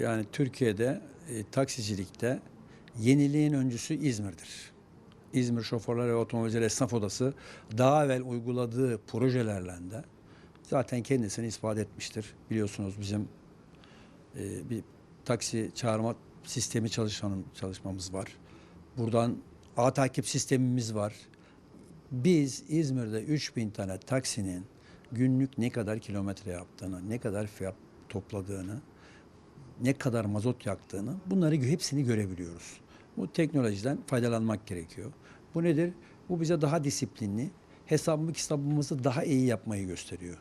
Yani Türkiye'de e, taksicilikte yeniliğin öncüsü İzmir'dir. İzmir Şoförler ve Otomobilciler Esnaf Odası daha evvel uyguladığı projelerle de zaten kendisini ispat etmiştir. Biliyorsunuz bizim e, bir taksi çağırma sistemi çalışan, çalışmamız var. Buradan ağ takip sistemimiz var. Biz İzmir'de 3000 tane taksinin günlük ne kadar kilometre yaptığını, ne kadar fiyat topladığını, ne kadar mazot yaktığını bunları hepsini görebiliyoruz. Bu teknolojiden faydalanmak gerekiyor. Bu nedir? Bu bize daha disiplinli, hesabımı kitabımızı daha iyi yapmayı gösteriyor.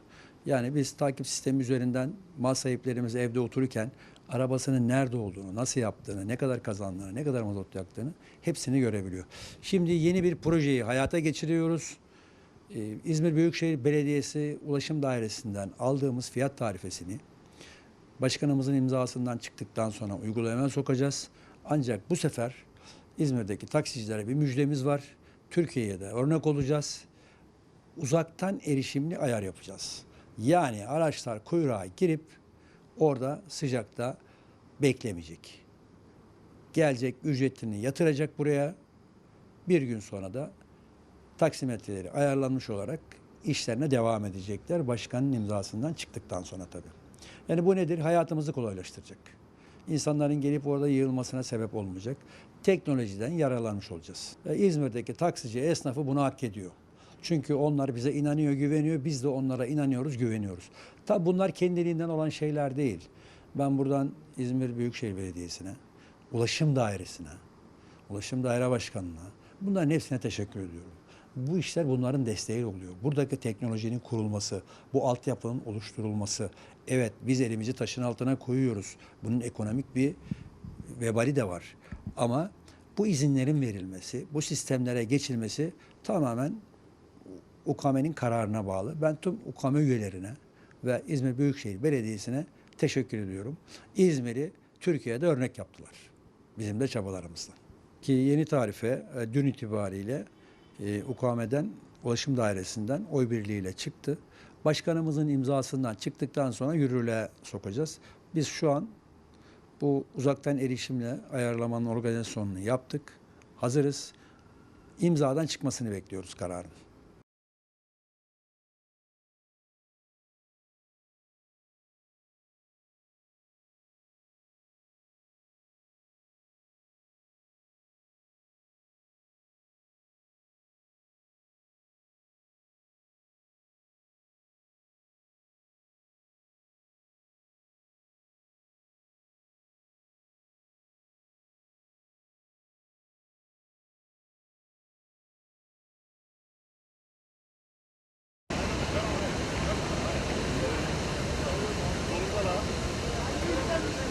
Yani biz takip sistemi üzerinden mal sahiplerimiz evde otururken arabasının nerede olduğunu, nasıl yaptığını, ne kadar kazandığını, ne kadar mazot yaktığını hepsini görebiliyor. Şimdi yeni bir projeyi hayata geçiriyoruz. Ee, İzmir Büyükşehir Belediyesi Ulaşım Dairesi'nden aldığımız fiyat tarifesini başkanımızın imzasından çıktıktan sonra uygulamaya sokacağız. Ancak bu sefer İzmir'deki taksicilere bir müjdemiz var. Türkiye'ye de örnek olacağız. Uzaktan erişimli ayar yapacağız. Yani araçlar kuyruğa girip orada sıcakta beklemeyecek. Gelecek ücretini yatıracak buraya. Bir gün sonra da taksimetreleri ayarlanmış olarak işlerine devam edecekler. Başkanın imzasından çıktıktan sonra tabii. Yani bu nedir? Hayatımızı kolaylaştıracak. İnsanların gelip orada yığılmasına sebep olmayacak. Teknolojiden yararlanmış olacağız. Ve İzmir'deki taksici esnafı bunu hak ediyor. Çünkü onlar bize inanıyor, güveniyor. Biz de onlara inanıyoruz, güveniyoruz. Tabi bunlar kendiliğinden olan şeyler değil. Ben buradan İzmir Büyükşehir Belediyesi'ne, Ulaşım Dairesi'ne, Ulaşım Daire Başkanı'na bunların hepsine teşekkür ediyorum. Bu işler bunların desteği oluyor. Buradaki teknolojinin kurulması, bu altyapının oluşturulması. Evet biz elimizi taşın altına koyuyoruz. Bunun ekonomik bir vebali de var. Ama bu izinlerin verilmesi, bu sistemlere geçilmesi tamamen UKAME'nin kararına bağlı. Ben tüm UKAME üyelerine ve İzmir Büyükşehir Belediyesi'ne teşekkür ediyorum. İzmir'i Türkiye'de örnek yaptılar. Bizim de çabalarımızla. Ki yeni tarife e, dün itibariyle e, UKAME'den, Ulaşım Dairesi'nden oy birliğiyle çıktı. Başkanımızın imzasından çıktıktan sonra yürürlüğe sokacağız. Biz şu an bu uzaktan erişimle ayarlamanın organizasyonunu yaptık. Hazırız. İmzadan çıkmasını bekliyoruz kararın.